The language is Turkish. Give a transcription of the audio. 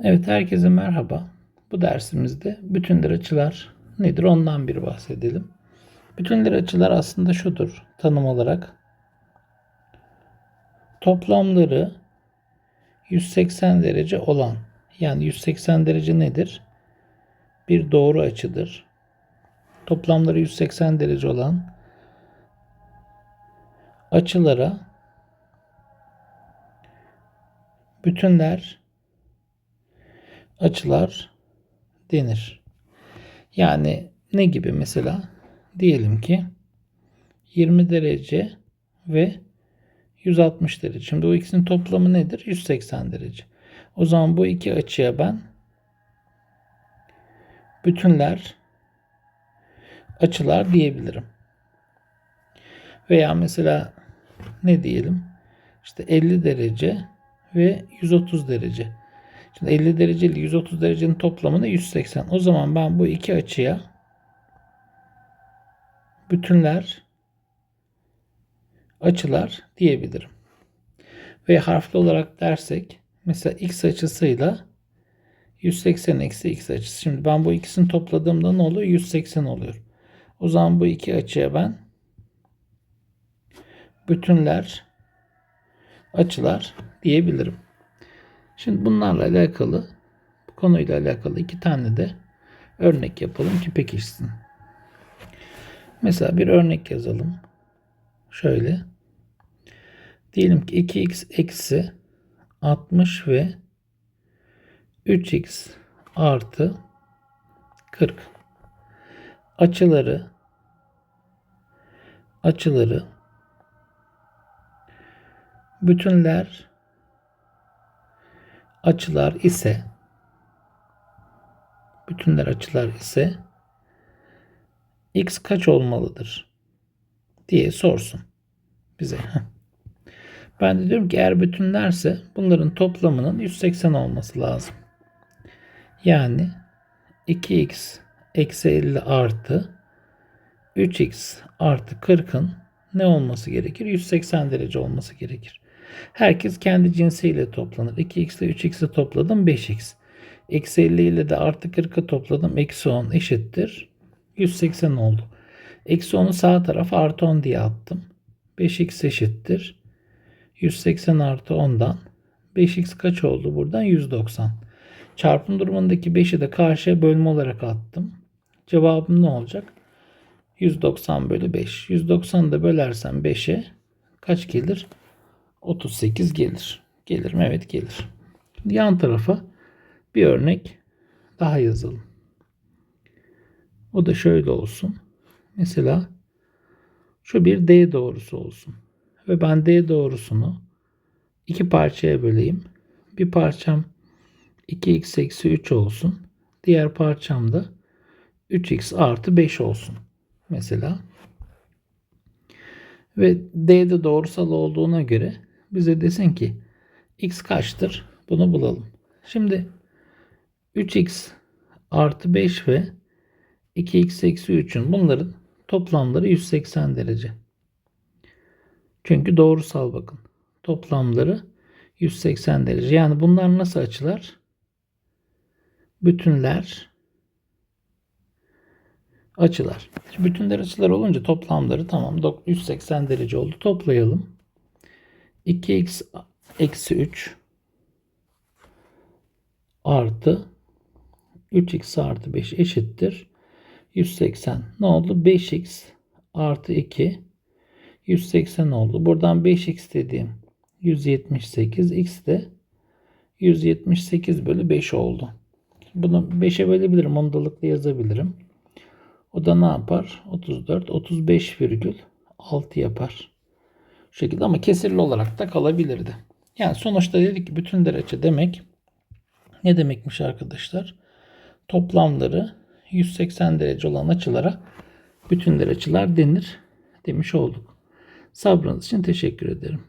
Evet herkese merhaba. Bu dersimizde bütünler açılar nedir ondan bir bahsedelim. Bütünler açılar aslında şudur tanım olarak. Toplamları 180 derece olan yani 180 derece nedir? Bir doğru açıdır. Toplamları 180 derece olan açılara bütünler açılar denir. Yani ne gibi mesela? Diyelim ki 20 derece ve 160 derece. Şimdi bu ikisinin toplamı nedir? 180 derece. O zaman bu iki açıya ben bütünler açılar diyebilirim. Veya mesela ne diyelim? İşte 50 derece ve 130 derece. Şimdi 50 derece ile 130 derecenin toplamı da 180. O zaman ben bu iki açıya bütünler açılar diyebilirim. Ve harfli olarak dersek mesela x açısıyla 180 eksi x açısı. Şimdi ben bu ikisini topladığımda ne oluyor? 180 oluyor. O zaman bu iki açıya ben bütünler açılar diyebilirim. Şimdi bunlarla alakalı bu konuyla alakalı iki tane de örnek yapalım ki pekişsin. Mesela bir örnek yazalım. Şöyle. Diyelim ki 2x eksi 60 ve 3x artı 40 açıları açıları bütünler açılar ise bütünler açılar ise x kaç olmalıdır diye sorsun bize. Ben de diyorum ki eğer bütünlerse bunların toplamının 180 olması lazım. Yani 2x eksi 50 artı 3x artı 40'ın ne olması gerekir? 180 derece olması gerekir. Herkes kendi cinsiyle toplanır. 2x ile 3x'i topladım 5x. Eksi 50 ile de artı 40'ı topladım. Eksi 10 eşittir. 180 oldu. Eksi 10'u sağ tarafa artı 10 diye attım. 5x eşittir. 180 artı 10'dan 5x kaç oldu? Buradan 190. Çarpım durumundaki 5'i de karşıya bölme olarak attım. Cevabım ne olacak? 190 bölü 5. 190'ı da bölersem 5'e kaç gelir? 38 gelir. Gelir mi? Evet gelir. Yan tarafa bir örnek daha yazalım. O da şöyle olsun. Mesela şu bir D doğrusu olsun. Ve ben D doğrusunu iki parçaya böleyim. Bir parçam 2x eksi 3 olsun. Diğer parçam da 3x artı 5 olsun. Mesela. Ve D'de doğrusal olduğuna göre bize desin ki x kaçtır? Bunu bulalım. Şimdi 3x artı 5 ve 2x eksi 3'ün bunların toplamları 180 derece. Çünkü doğrusal bakın. Toplamları 180 derece. Yani bunlar nasıl açılar? Bütünler açılar. Bütünler açılar olunca toplamları tamam 180 derece oldu. Toplayalım. 2x eksi 3 artı 3x artı 5 eşittir 180. Ne oldu? 5x artı 2 180 oldu. Buradan 5x dediğim 178 x de 178 bölü 5 oldu. Bunu 5'e bölebilirim. Ondalıkla yazabilirim. O da ne yapar? 34, 35 virgül 6 yapar. Şekilde ama kesirli olarak da kalabilirdi. Yani sonuçta dedik ki bütün derece demek ne demekmiş arkadaşlar? Toplamları 180 derece olan açılara bütün açılar denir demiş olduk. Sabrınız için teşekkür ederim.